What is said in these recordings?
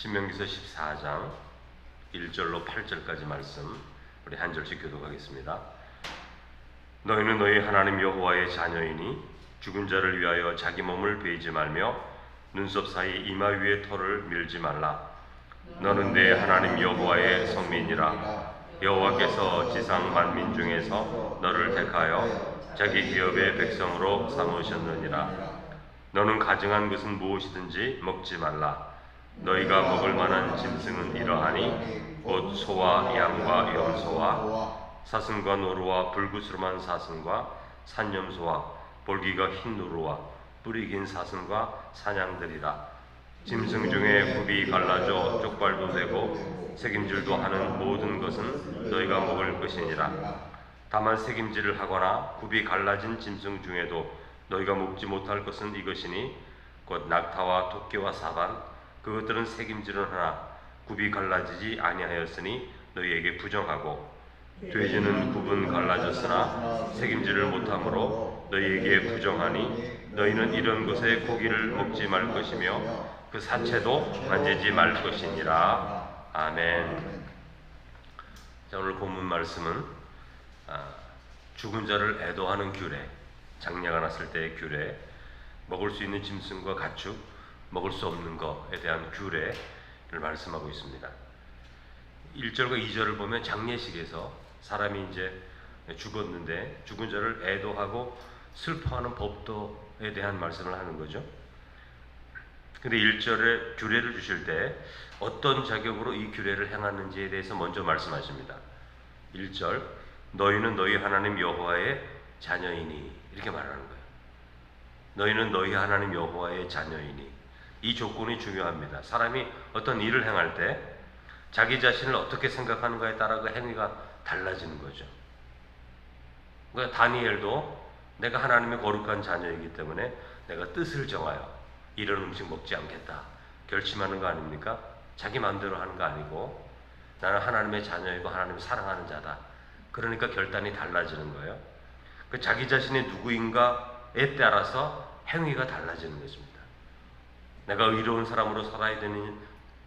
신명기서 14장 1절로 8절까지 말씀 우리 한 절씩 교독하겠습니다. 너희는 너희 하나님 여호와의 자녀이니 죽은 자를 위하여 자기 몸을 베이지 말며 눈썹 사이 이마 위에 털을 밀지 말라. 너는 내 하나님 여호와의 성민이라. 여호와께서 지상 만민 중에서 너를 택하여 자기 기업의 백성으로 삼으셨느니라. 너는 가증한 것은 무엇이든지 먹지 말라. 너희가 먹을 만한 짐승은 이러하니 곧 소와 양과 염소와 사슴과 노루와 불구스름한 사슴과 산염소와 볼기가 흰 노루와 뿌리 긴 사슴과 사냥들이라. 짐승 중에 굽이 갈라져 쪽발도 되고 책임질도 하는 모든 것은 너희가 먹을 것이니라. 다만 책임질을 하거나 굽이 갈라진 짐승 중에도 너희가 먹지 못할 것은 이것이니 곧 낙타와 토끼와 사반 그것들은 책임질은 하나 굽이 갈라지지 아니하였으니 너희에게 부정하고 돼지는 굽은 갈라졌으나 책임질을 못하므로 너희에게 부정하니 너희는 이런 것의 고기를 먹지 말 것이며 그 사체도 만지지 말 것이니라 아멘. 자 오늘 본문 말씀은 아, 죽은 자를 애도하는 규례, 장례가 났을 때의 규례, 먹을 수 있는 짐승과 가축, 먹을 수 없는 것에 대한 규례를 말씀하고 있습니다. 1절과 2절을 보면 장례식에서 사람이 이제 죽었는데 죽은 자를 애도하고 슬퍼하는 법도에 대한 말씀을 하는 거죠. 근데 1절에 규례를 주실 때 어떤 자격으로 이 규례를 행하는지에 대해서 먼저 말씀하십니다. 1절 너희는 너희 하나님 여호와의 자녀이니 이렇게 말하는 거예요. 너희는 너희 하나님 여호와의 자녀이니 이 조건이 중요합니다. 사람이 어떤 일을 행할 때 자기 자신을 어떻게 생각하는가에 따라 그 행위가 달라지는 거죠. 그러니까 다니엘도 내가 하나님의 거룩한 자녀이기 때문에 내가 뜻을 정하여 이런 음식 먹지 않겠다 결심하는 거 아닙니까? 자기 마음대로 하는 거 아니고 나는 하나님의 자녀이고 하나님을 사랑하는 자다. 그러니까 결단이 달라지는 거예요. 그 자기 자신이 누구인가에 따라서 행위가 달라지는 것입니다. 내가 의로운 사람으로 살아야 되는,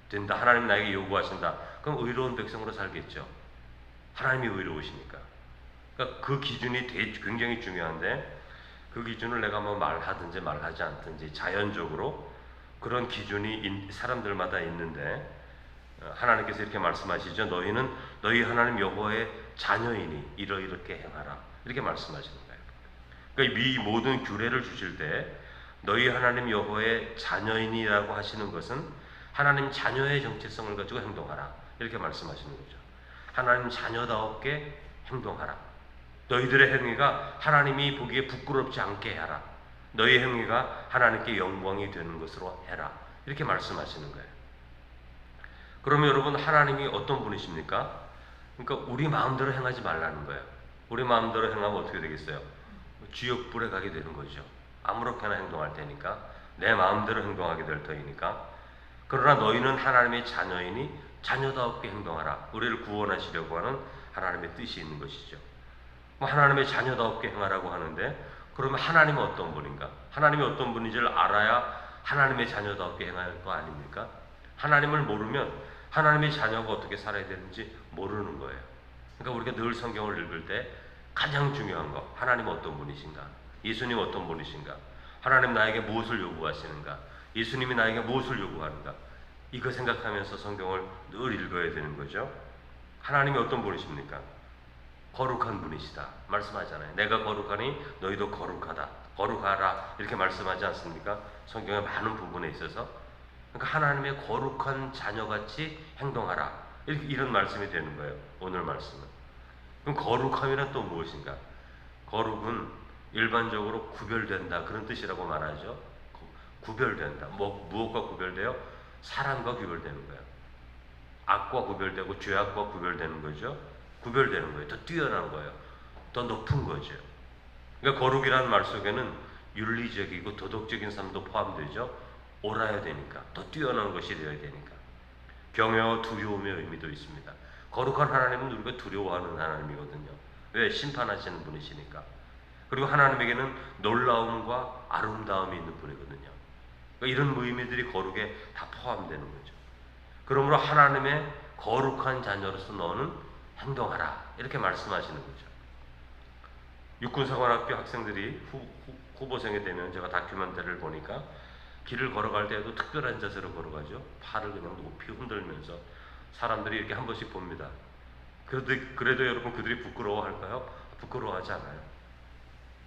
된다. 하나님 나에게 요구하신다. 그럼 의로운 백성으로 살겠죠. 하나님이 의로우시니까. 그러니까 그 기준이 굉장히 중요한데 그 기준을 내가 뭐 말하든지 말하지 않든지 자연적으로 그런 기준이 사람들마다 있는데 어, 하나님께서 이렇게 말씀하시죠. 너희는 너희 하나님 여호와의 자녀이니 이러 이렇게 행하라. 이렇게 말씀하시는 거예요. 그러니까 이 모든 규례를 주실 때 너희 하나님 여호와의 자녀이니라고 하시는 것은 하나님 자녀의 정체성을 가지고 행동하라. 이렇게 말씀하시는 거죠. 하나님 자녀다웠게 행동하라. 너희들의 행위가 하나님이 보기에 부끄럽지 않게 하라. 너희 행위가 하나님께 영광이 되는 것으로 해라. 이렇게 말씀하시는 거예요. 그러면 여러분 하나님이 어떤 분이십니까? 그러니까 우리 마음대로 행하지 말라는 거예요. 우리 마음대로 행하면 어떻게 되겠어요? 지옥불에 가게 되는 거죠. 아무렇게나 행동할 테니까 내 마음대로 행동하게 될 터이니까. 그러나 너희는 하나님의 자녀이니 자녀다웠게 행동하라. 우리를 구원하시려고 하는 하나님의 뜻이 있는 것이죠. 뭐 하나님의 자녀다웠게 행하라고 하는데 그러면 하나님은 어떤 분인가? 하나님이 어떤 분인지를 알아야 하나님의 자녀다웠게 행할 거 아닙니까? 하나님을 모르면 하나님의 자녀가 어떻게 살아야 되는지 모르는 거예요. 그러니까 우리가 늘 성경을 읽을 때 가장 중요한 거 하나님 어떤 분이신가? 예수님 어떤 분이신가? 하나님 나에게 무엇을 요구하시는가? 예수님이 나에게 무엇을 요구하는가? 이거 생각하면서 성경을 늘 읽어야 되는 거죠. 하나님이 어떤 분이십니까? 거룩한 분이시다. 말씀하잖아요. 내가 거룩하니 너희도 거룩하다. 거룩하라. 이렇게 말씀하지 않습니까? 성경의 많은 부분에 있어서. 그러니까 하나님의 거룩한 자녀같이 행동하라. 이런 말씀이 되는 거예요. 오늘 말씀은. 그럼 거룩함이란 또 무엇인가? 거룩은 일반적으로 구별된다. 그런 뜻이라고 말하죠. 구별된다. 뭐, 무엇과 구별돼요? 사람과 구별되는 거예요. 악과 구별되고 죄악과 구별되는 거죠. 구별되는 거예요. 더 뛰어난 거예요. 더 높은 거죠. 그러니까 거룩이라는 말 속에는 윤리적이고 도덕적인 삶도 포함되죠. 옳아야 되니까. 더 뛰어난 것이 되어야 되니까. 경외와 두려움의 의미도 있습니다. 거룩한 하나님은 우리가 두려워하는 하나님이거든요. 왜? 심판하시는 분이시니까. 그리고 하나님에게는 놀라움과 아름다움이 있는 분이거든요. 그러니까 이런 의미들이 거룩에 다 포함되는 거죠. 그러므로 하나님의 거룩한 자녀로서 너는 행동하라. 이렇게 말씀하시는 거죠. 육군사관학교 학생들이 후, 후, 후보생이 되면 제가 다큐멘터리를 보니까 길을 걸어갈 때에도 특별한 자세로 걸어가죠. 팔을 그냥 높이 흔들면서 사람들이 이렇게 한 번씩 봅니다. 그래도, 그래도 여러분 그들이 부끄러워할까요? 부끄러워하지 않아요.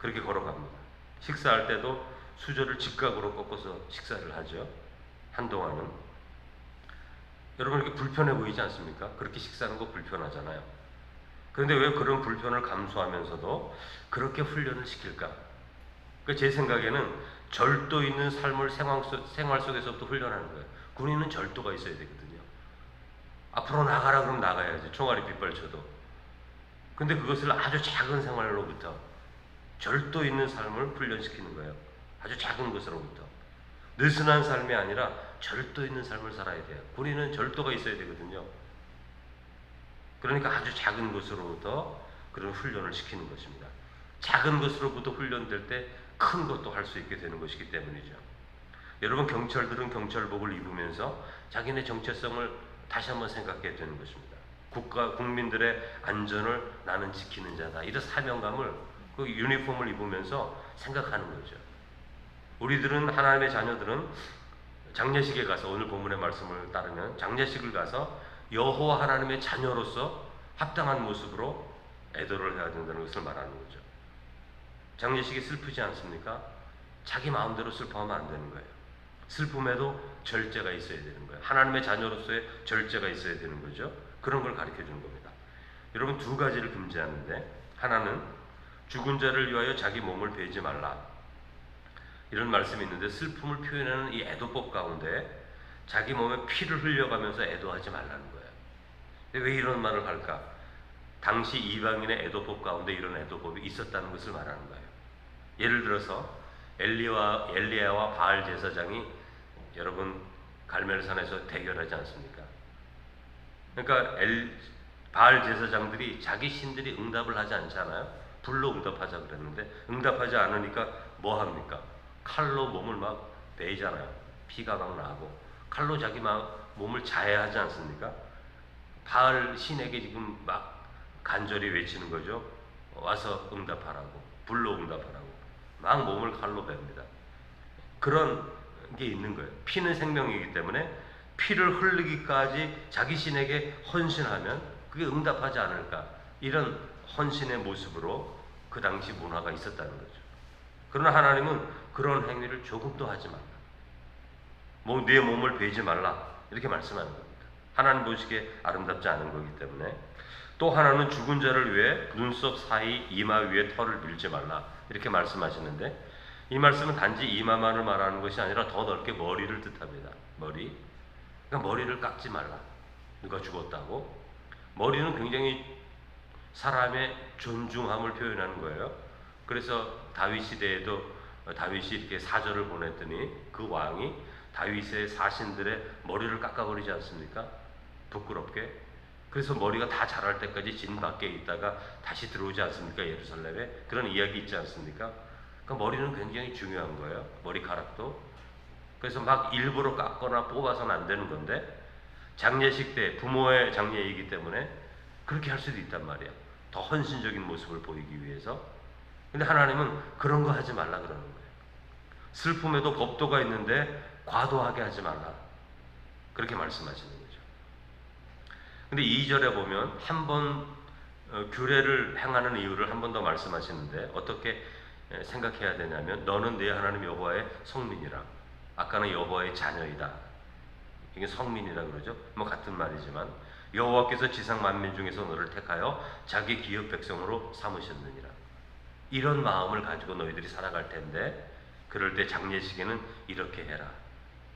그렇게 걸어갑니다. 식사할 때도 수저를 직각으로 꺾어서 식사를 하죠. 한동안은. 여러분 이렇게 불편해 보이지 않습니까? 그렇게 식사하는 거 불편하잖아요. 그런데 왜 그런 불편을 감수하면서도 그렇게 훈련을 시킬까? 그 제 생각에는 절도 있는 삶을 생활, 속, 생활 속에서부터 훈련하는 거예요. 군인은 절도가 있어야 되거든요. 앞으로 나가라 그러면 나가야지. 총알이 빗발쳐도. 근데 그것을 아주 작은 생활로부터 절도 있는 삶을 훈련시키는 거예요. 아주 작은 것으로부터. 느슨한 삶이 아니라 절도 있는 삶을 살아야 돼요. 군인은 절도가 있어야 되거든요. 그러니까 아주 작은 것으로부터 그런 훈련을 시키는 것입니다. 작은 것으로부터 훈련될 때 큰 것도 할 수 있게 되는 것이기 때문이죠. 여러분 경찰들은 경찰복을 입으면서 자기네 정체성을 다시 한번 생각해야 되는 것입니다. 국가 국민들의 안전을 나는 지키는 자다. 이런 사명감을 그 유니폼을 입으면서 생각하는 거죠. 우리들은 하나님의 자녀들은 장례식에 가서 오늘 본문의 말씀을 따르면 장례식을 가서 여호와 하나님의 자녀로서 합당한 모습으로 애도를 해야 된다는 것을 말하는 거죠. 장례식이 슬프지 않습니까? 자기 마음대로 슬퍼하면 안 되는 거예요. 슬픔에도 절제가 있어야 되는 거예요. 하나님의 자녀로서의 절제가 있어야 되는 거죠. 그런 걸 가르쳐 주는 겁니다. 여러분 두 가지를 금지하는데 하나는 죽은 자를 위하여 자기 몸을 베지 말라. 이런 말씀이 있는데 슬픔을 표현하는 이 애도법 가운데 자기 몸에 피를 흘려가면서 애도하지 말라는 거예요. 근데 왜 이런 말을 할까? 당시 이방인의 애도법 가운데 이런 애도법이 있었다는 것을 말하는 거예요. 예를 들어서 엘리와 엘리야와 바알 제사장이 여러분 갈멜산에서 대결하지 않습니까? 그러니까 엘, 바알 제사장들이 자기 신들이 응답을 하지 않잖아요. 불로 응답하자 그랬는데 응답하지 않으니까 뭐 합니까? 칼로 몸을 막 베이잖아요. 피가 막 나고 칼로 자기 막 몸을 자해하지 않습니까? 바알 신에게 지금 막 간절히 외치는 거죠. 와서 응답하라고 불로 응답하라고 막 몸을 칼로 뺍니다. 그런 게 있는 거예요. 피는 생명이기 때문에 피를 흘리기까지 자기 신에게 헌신하면 그게 응답하지 않을까 이런 헌신의 모습으로 그 당시 문화가 있었다는 거죠. 그러나 하나님은 그런 행위를 조금도 하지 말라. 뭐, 내 몸을 베지 말라. 이렇게 말씀하는 겁니다. 하나님 보시기에 아름답지 않은 거기 때문에. 또 하나는 죽은 자를 위해 눈썹 사이 이마 위에 털을 밀지 말라. 이렇게 말씀하시는데 이 말씀은 단지 이마만을 말하는 것이 아니라 더 넓게 머리를 뜻합니다. 머리. 그러니까 머리를 깎지 말라. 누가 죽었다고? 머리는 굉장히 사람의 존중함을 표현하는 거예요. 그래서 다윗 시대에도 다윗이 이렇게 사절을 보냈더니 그 왕이 다윗의 사신들의 머리를 깎아버리지 않습니까? 부끄럽게. 그래서 머리가 다 자랄 때까지 진 밖에 있다가 다시 들어오지 않습니까? 예루살렘에. 그런 이야기 있지 않습니까? 그러니까 머리는 굉장히 중요한 거예요. 머리카락도. 그래서 막 일부러 깎거나 뽑아서는 안 되는 건데 장례식 때 부모의 장례이기 때문에 그렇게 할 수도 있단 말이야. 더 헌신적인 모습을 보이기 위해서. 근데 하나님은 그런 거 하지 말라 그러는 거예요. 슬픔에도 법도가 있는데 과도하게 하지 말라. 그렇게 말씀하시는 거죠. 근데 2절에 보면 한번 어, 규례를 행하는 이유를 한 번 더 말씀하시는데 어떻게 생각해야 되냐면 너는 내 하나님 여호와의 성민이라. 아까는 여호와의 자녀이다. 이게 성민이라 그러죠. 뭐 같은 말이지만 여호와께서 지상 만민 중에서 너를 택하여 자기 기업 백성으로 삼으셨느니라. 이런 마음을 가지고 너희들이 살아갈 텐데 그럴 때 장례식에는 이렇게 해라.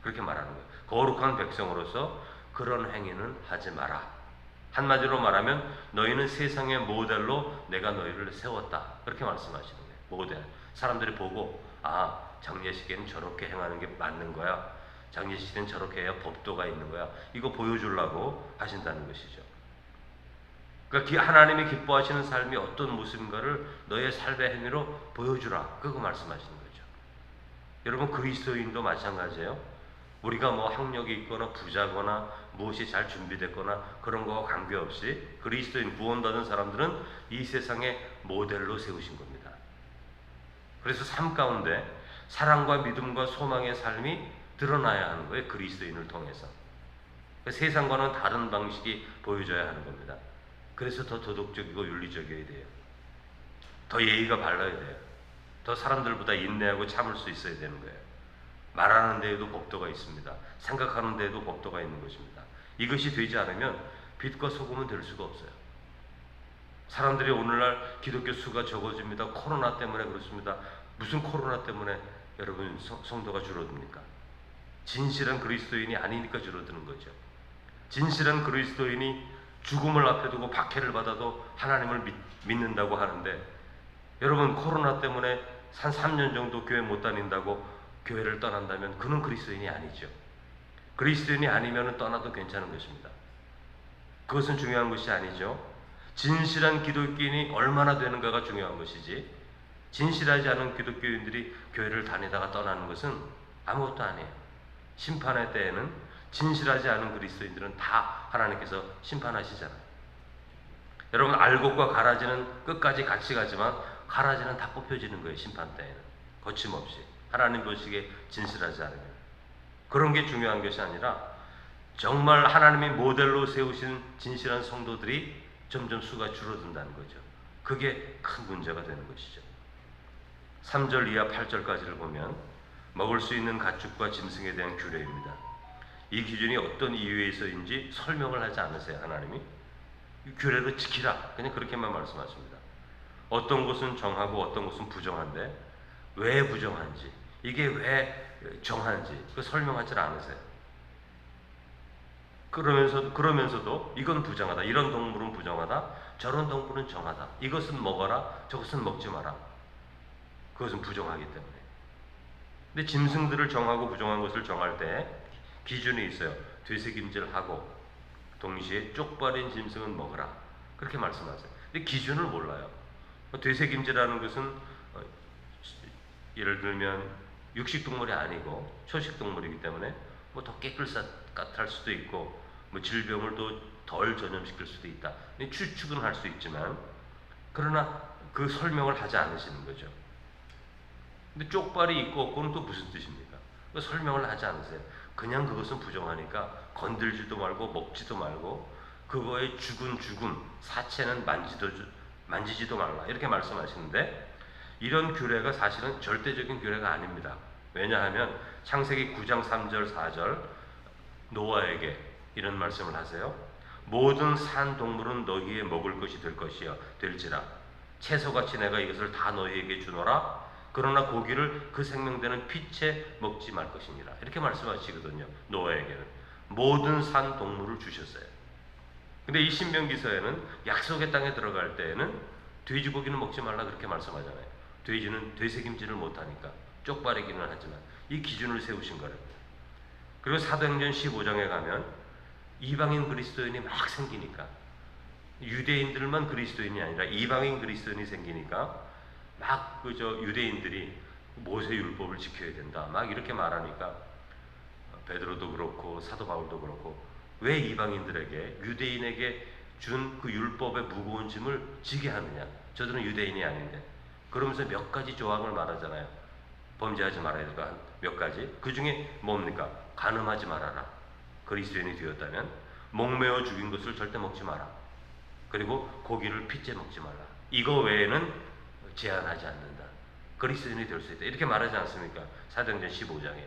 그렇게 말하는 거예요. 거룩한 백성으로서 그런 행위는 하지 마라. 한마디로 말하면 너희는 세상의 모델로 내가 너희를 세웠다. 그렇게 말씀하시는 거예요. 모델. 사람들이 보고 아 장례식에는 저렇게 행하는 게 맞는 거야. 장례식에는 저렇게 해야 법도가 있는 거야. 이거 보여주려고 하신다는 것이죠. 그러니까 하나님이 기뻐하시는 삶이 어떤 모습인가를 너의 삶의 행위로 보여주라. 그거 말씀하시는 거죠. 여러분 그리스도인도 마찬가지예요. 우리가 뭐 학력이 있거나 부자거나 무엇이 잘 준비됐거나 그런 거와 관계없이 그리스도인 구원받은 사람들은 이 세상의 모델로 세우신 겁니다. 그래서 삶 가운데 사랑과 믿음과 소망의 삶이 드러나야 하는 거예요. 그리스도인을 통해서. 그 세상과는 다른 방식이 보여져야 하는 겁니다. 그래서 더 도덕적이고 윤리적이어야 돼요. 더 예의가 발라야 돼요. 더 사람들보다 인내하고 참을 수 있어야 되는 거예요. 말하는 데에도 법도가 있습니다. 생각하는 데에도 법도가 있는 것입니다. 이것이 되지 않으면 빛과 소금은 될 수가 없어요. 사람들이 오늘날 기독교 수가 적어집니다. 코로나 때문에 그렇습니다. 무슨 코로나 때문에 여러분 성, 성도가 줄어듭니까? 진실한 그리스도인이 아니니까 줄어드는 거죠. 진실한 그리스도인이 죽음을 앞에 두고 박해를 받아도 하나님을 믿, 믿는다고 하는데 여러분 코로나 때문에 한 3년 정도 교회 못 다닌다고 교회를 떠난다면 그는 그리스도인이 아니죠. 그리스도인이 아니면 떠나도 괜찮은 것입니다. 그것은 중요한 것이 아니죠. 진실한 기독교인이 얼마나 되는가가 중요한 것이지 진실하지 않은 기독교인들이 교회를 다니다가 떠나는 것은 아무것도 아니에요. 심판의 때에는 진실하지 않은 그리스도인들은 다 하나님께서 심판하시잖아요. 여러분 알곡과 가라지는 끝까지 같이 가지만 가라지는 다 뽑혀지는 거예요. 심판 때에는 거침없이 하나님 보시기에 진실하지 않으면 그런 게 중요한 것이 아니라 정말 하나님이 모델로 세우신 진실한 성도들이 점점 수가 줄어든다는 거죠. 그게 큰 문제가 되는 것이죠. 3절 이하 8절까지를 보면 먹을 수 있는 가축과 짐승에 대한 규례입니다. 이 기준이 어떤 이유에서인지 설명을 하지 않으세요, 하나님이. 이 규례를 지키라. 그냥 그렇게만 말씀하십니다. 어떤 것은 정하고 어떤 것은 부정한데 왜 부정한지, 이게 왜 정한지 그 설명하지 않으세요. 그러면서 그러면서도 이건 부정하다. 이런 동물은 부정하다. 저런 동물은 정하다. 이것은 먹어라. 저것은 먹지 마라. 그것은 부정하기 때문에. 근데 짐승들을 정하고 부정한 것을 정할 때 기준이 있어요. 되새김질하고 동시에 쪽발인 짐승은 먹으라. 그렇게 말씀하세요. 근데 기준을 몰라요. 되새김질하는 것은 어, 예를 들면 육식 동물이 아니고 초식 동물이기 때문에 뭐 더 깨끗할 수도 있고 뭐 질병을 또덜 전염시킬 수도 있다. 추측은 할 수 있지만 그러나 그 설명을 하지 않으시는 거죠. 근데 쪽발이 있고 없고는 또 무슨 뜻입니까? 그 설명을 하지 않으세요. 그냥 그것은 부정하니까 건들지도 말고 먹지도 말고 그거의 죽은 죽음 사체는 만지도 만지지도 말라 이렇게 말씀하시는데 이런 규례가 사실은 절대적인 규례가 아닙니다. 왜냐하면 창세기 9장 3절 4절 노아에게 이런 말씀을 하세요. 모든 산 동물은 너희의 먹을 것이 될 것이여 될지라 채소같이 내가 이것을 다 너희에게 주노라 그러나 고기를 그 생명되는 피채 먹지 말 것이니라. 이렇게 말씀하시거든요 노아에게는. 모든 산 동물을 주셨어요. 근데 이 신명기서에는 약속의 땅에 들어갈 때에는 돼지고기는 먹지 말라 그렇게 말씀하잖아요. 돼지는 되새김질을 못하니까 쪽발이기는 하지만 이 기준을 세우신 거랍니다 그리고 사도행전 15장에 가면 이방인 그리스도인이 막 생기니까 유대인들만 그리스도인이 아니라 이방인 그리스도인이 생기니까 막 그 저 유대인들이 모세 율법을 지켜야 된다. 막 이렇게 말하니까 베드로도 그렇고 사도 바울도 그렇고 왜 이방인들에게 유대인에게 준 그 율법의 무거운 짐을 지게 하느냐? 저들은 유대인이 아닌데. 그러면서 몇 가지 조항을 말하잖아요. 범죄하지 말아야 될거몇 가지. 그 중에 뭡니까? 간음하지 말아라. 그리스도인이 되었다면 목매어 죽인 것을 절대 먹지 마라. 그리고 고기를 핏째 먹지 말라. 이거 외에는 제한하지 않는다. 그리스도인이 될 수 있다. 이렇게 말하지 않습니까? 사도행전 15장에.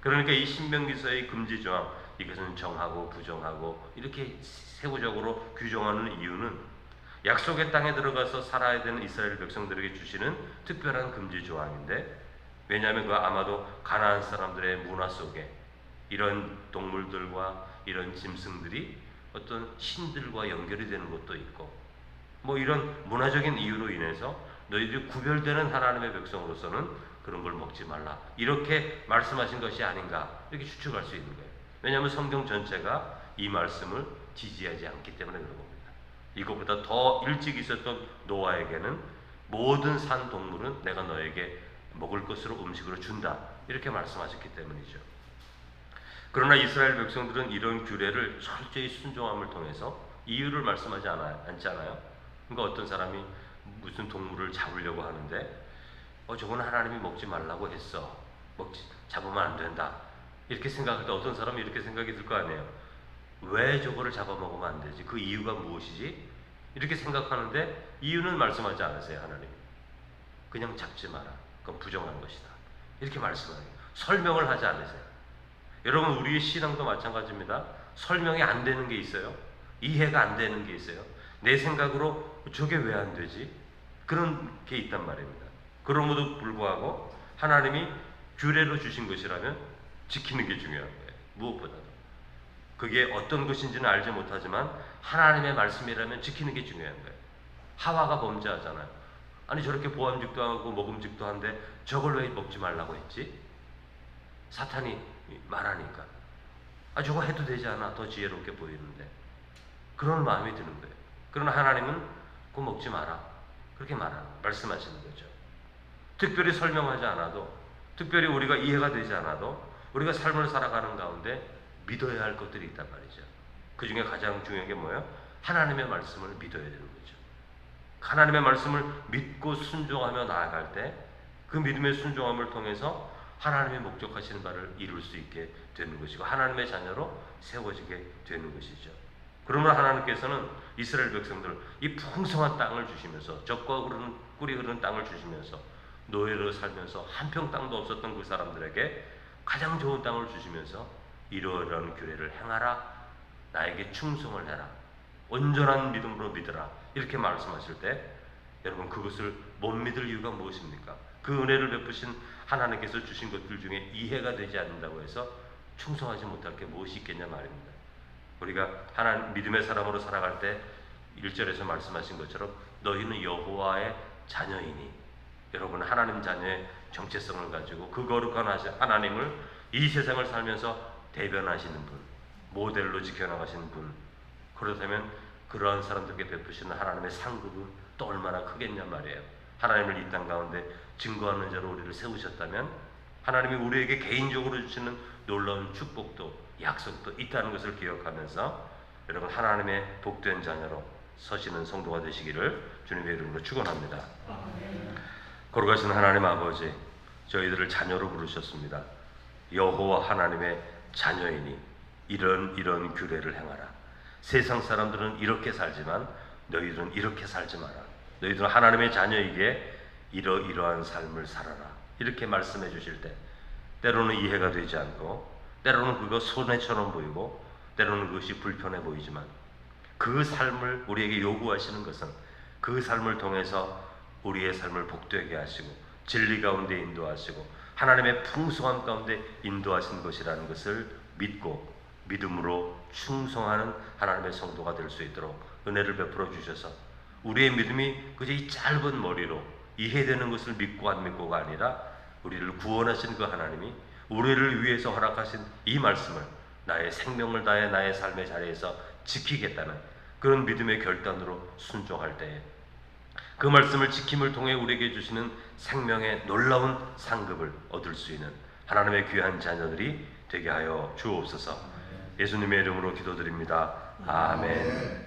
그러니까 이 신명기서의 금지 조항 이것은 정하고 부정하고 이렇게 세부적으로 규정하는 이유는 약속의 땅에 들어가서 살아야 되는 이스라엘 백성들에게 주시는 특별한 금지 조항인데 왜냐하면 그 아마도 가나안 사람들의 문화 속에 이런 동물들과 이런 짐승들이 어떤 신들과 연결이 되는 것도 있고 뭐 이런 문화적인 이유로 인해서 너희들이 구별되는 하나님의 백성으로서는 그런 걸 먹지 말라. 이렇게 말씀하신 것이 아닌가 이렇게 추측할 수 있는 거예요. 왜냐하면 성경 전체가 이 말씀을 지지하지 않기 때문에 그런 겁니다. 이것보다 더 일찍 있었던 노아에게는 모든 산 동물은 내가 너에게 먹을 것으로 음식으로 준다. 이렇게 말씀하셨기 때문이죠. 그러나 이스라엘 백성들은 이런 규례를 철저히 순종함을 통해서 이유를 말씀하지 않아요. 않아요? 그러니까 어떤 사람이 무슨 동물을 잡으려고 하는데 어 저건 하나님이 먹지 말라고 했어. 먹지 잡으면 안 된다. 이렇게 생각할 때 어떤 사람이 이렇게 생각이 들 거 아니에요. 왜 저거를 잡아먹으면 안 되지? 그 이유가 무엇이지? 이렇게 생각하는데 이유는 말씀하지 않으세요 하나님. 그냥 잡지 마라. 그건 부정한 것이다. 이렇게 말씀하세요. 설명을 하지 않으세요. 여러분 우리의 신앙도 마찬가지입니다. 설명이 안 되는 게 있어요. 이해가 안 되는 게 있어요. 내 생각으로 저게 왜 안 되지? 그런 게 있단 말입니다. 그럼에도 불구하고 하나님이 규례로 주신 것이라면 지키는 게 중요한 거예요. 무엇보다도. 그게 어떤 것인지는 알지 못하지만 하나님의 말씀이라면 지키는 게 중요한 거예요. 하와가 범죄하잖아요. 아니 저렇게 보암직도 하고 먹음직도 한데 저걸 왜 먹지 말라고 했지? 사탄이 말하니까 아 저거 해도 되지 않아 더 지혜롭게 보이는데 그런 마음이 드는 거예요. 그러나 하나님은 그거 먹지 마라 그렇게 말하 말씀하시는 거죠. 특별히 설명하지 않아도 특별히 우리가 이해가 되지 않아도 우리가 삶을 살아가는 가운데 믿어야 할 것들이 있단 말이죠. 그 중에 가장 중요한 게 뭐예요? 하나님의 말씀을 믿어야 되는 거죠. 하나님의 말씀을 믿고 순종하며 나아갈 때 그 믿음의 순종함을 통해서 하나님의 목적하시는 바를 이룰 수 있게 되는 것이고 하나님의 자녀로 세워지게 되는 것이죠. 그러면 하나님께서는 이스라엘 백성들 이 풍성한 땅을 주시면서 적과 흐르는 꿀이 흐르는 땅을 주시면서 노예로 살면서 한 평 땅도 없었던 그 사람들에게 가장 좋은 땅을 주시면서 이러이러한 규례를 행하라 나에게 충성을 해라 온전한 믿음으로 믿으라 이렇게 말씀하실 때 여러분 그것을 못 믿을 이유가 무엇입니까? 그 은혜를 베푸신 하나님께서 주신 것들 중에 이해가 되지 않는다고 해서 충성하지 못할 게 무엇이 있겠냐 말입니다. 우리가 하나님 믿음의 사람으로 살아갈 때 1절에서 말씀하신 것처럼 너희는 여호와의 자녀이니 여러분 하나님 자녀의 정체성을 가지고 그 거룩한 하나님을 이 세상을 살면서 대변하시는 분, 모델로 지켜나가시는 분. 그렇다면 그러한 사람들에게 베푸시는 하나님의 상급은 또 얼마나 크겠냐 말이에요. 하나님을 이 땅 가운데 증거하는 자로 우리를 세우셨다면 하나님이 우리에게 개인적으로 주시는 놀라운 축복도 약속도 있다는 것을 기억하면서 여러분 하나님의 복된 자녀로 서시는 성도가 되시기를 주님의 이름으로 축원합니다. 거룩하신 하나님 아버지 저희들을 자녀로 부르셨습니다. 여호와 하나님의 자녀이니 이런 이런 규례를 행하라. 세상 사람들은 이렇게 살지만 너희들은 이렇게 살지 마라. 너희들은 하나님의 자녀이기에 이러이러한 삶을 살아라. 이렇게 말씀해 주실 때 때로는 이해가 되지 않고 때로는 그거 손해처럼 보이고 때로는 그것이 불편해 보이지만 그 삶을 우리에게 요구하시는 것은 그 삶을 통해서 우리의 삶을 복되게 하시고 진리 가운데 인도하시고 하나님의 풍성함 가운데 인도하신 것이라는 것을 믿고 믿음으로 충성하는 하나님의 성도가 될 수 있도록 은혜를 베풀어 주셔서 우리의 믿음이 그저 이 짧은 머리로 이해되는 것을 믿고 안 믿고가 아니라 우리를 구원하신 그 하나님이 우리를 위해서 허락하신 이 말씀을 나의 생명을 다해 나의 삶의 자리에서 지키겠다는 그런 믿음의 결단으로 순종할 때에 그 말씀을 지킴을 통해 우리에게 주시는 생명의 놀라운 상급을 얻을 수 있는 하나님의 귀한 자녀들이 되게 하여 주옵소서. 예수님의 이름으로 기도드립니다. 아멘.